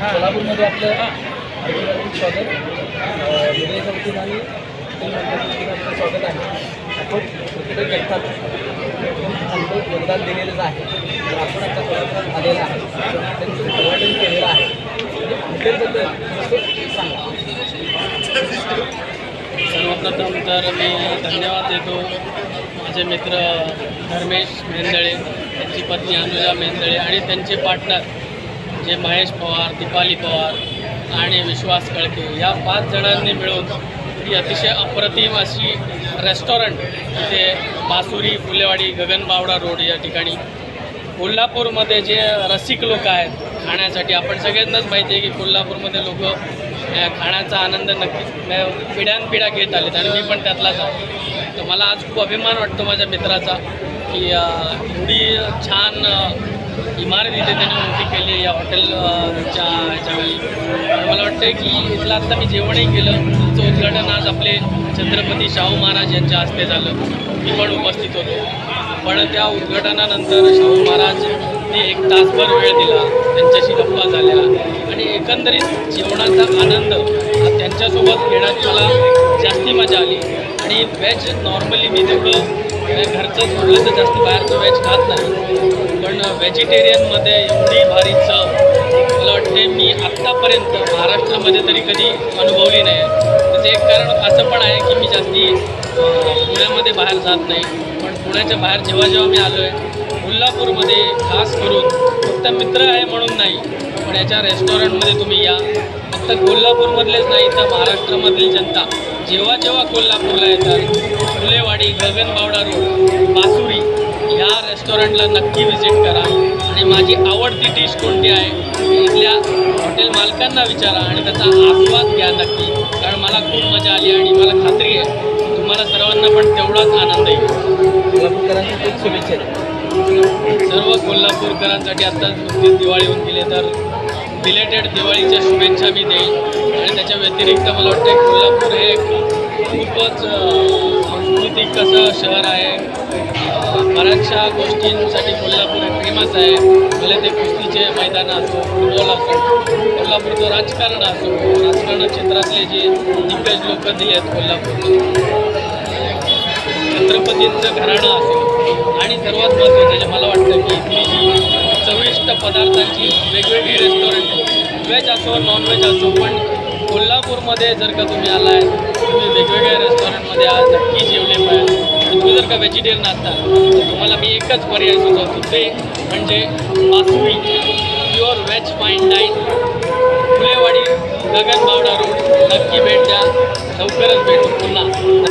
सोलापूरमध्ये आपलं हार्दिक स्वागत. आणि आपलं स्वागत आहे. आपण क्रिकेटर जगतात एकदम योगदान दिलेलं आहे. तर आपण आता कोल्हापुरात आलेला आहे त्यांचं उद्घाटन केलेलं आहे. म्हणजे सांगा. सर्वप्रथम तर मी धन्यवाद देतो माझे मित्र धर्मेश मेंदळे त्यांची पत्नी अनुजा मेंदळे आणि त्यांचे पार्टनर जे महेश पवार दीपाली पवार आणि विश्वास कळके या पाच जणांनी मिळून ही अतिशय अप्रतिम अशी रेस्टॉरंट इथे बासुरी फुलेवाडी गगनबावडा रोड या ठिकाणी. कोल्हापूरमध्ये जे रसिक लोक आहेत खाण्यासाठी आपण सगळ्यांनाच माहिती आहे की कोल्हापूरमध्ये लोक खाण्याचा आनंद नक्कीच पिढ्यानपिढ्या घेत आलेत आणि मी पण त्यातलाच आहे. तर मला आज खूप अभिमान वाटतो माझ्या मित्राचा की एवढी छान इमारत इथे त्यांनी मोठी केली या हॉटेलच्या ह्याच्यावेळी मला वाटतं की इथलं आत्ता मी जेवणही केलं. तिचं उद्घाटन आज आपले छत्रपती शाहू महाराज यांच्या हस्ते झालं. मी पण उपस्थित होतो. पण त्या उद्घाटनानंतर शाहू महाराजने एक तासभर वेळ दिला. त्यांच्याशी गप्पा झाल्या. आणि एकंदरीत जेवणाचा आनंद त्यांच्यासोबत घेण्यात मला जास्ती मजा आली. आणि व्हेज नॉर्मली मी तेवढं अ, घरचं सोडलं तर जास्त बाहेरचं व्हेज खात नाही. पण व्हेजिटेरियनमध्ये एवढी भारी चव. मला वाटते मी आत्तापर्यंत महाराष्ट्रामध्ये तरी कधी अनुभवली नाही. त्याचं एक कारण असं पण आहे की मी जास्ती पुण्यामध्ये बाहेर जात नाही. पण पुण्याच्या बाहेर जेव्हा जेव्हा मी आलो आहे कोल्हापूरमध्ये खास करून फक्त मित्र आहे म्हणून नाही पण याच्या रेस्टॉरंटमध्ये तुम्ही या. फक्त कोल्हापूरमधलेच नाही तर महाराष्ट्रामधली जनता. जेव्हा जेव्हा कोल्हापूरला येतात फुलेवाडी गगनबावडा रोड बासुरी ह्या रेस्टॉरंटला नक्की व्हिजिट करा. आणि माझी आवडती डिश कोणती आहे? इथल्या हॉटेल मालकांना विचारा आणि त्याचा आस्वाद घ्या नक्की. कारण मला खूप मजा आली आणि मला खात्री आहे. तुम्हाला सर्वांना पण तेवढाच आनंद येईल. कोल्हापूरकरांची खूप शुभेच्छा कोल्हापूरकरांसाठी आता नुकतीच दिवाळी होऊन गेली तर रिलेटेड दिवाळीच्या शुभेच्छा मी देईन. आणि त्याच्या व्यतिरिक्त मला वाटतं कोल्हापूर हे खूपच सांस्कृतिक असं शहर आहे. बऱ्याचशा गोष्टींसाठी कोल्हापूर हे फेमस आहे. भले ते कुस्तीचे मैदान असो फुटबॉल असो कोल्हापूरचं राजकारण असो राजकारण क्षेत्रातले जे दिग्गज लोक दिले आहेत कोल्हापूरचे. छत्रपतींचं घराणं असो आणि सर्वात महत्त्वाचं मला वाटतं की इथली जी चविष्ट पदार्थांची वेगवेगळी रेस्टॉरंट व्हेज असो नॉनव्हेज असो पण कोल्हापूरमध्ये जर का तुम्ही आलाय तुम्ही वेगवेगळ्या रेस्टॉरंटमध्ये आज नक्की जेवले पाहिजे. तुम्ही जर का व्हेजिटेरियन असता तर तुम्हाला मी एकच पर्याय सुचवतो. ते म्हणजे Masuli pure veg fine dine Phulewadi Gaganbawada road नक्की भेट द्या. लवकरच भेटू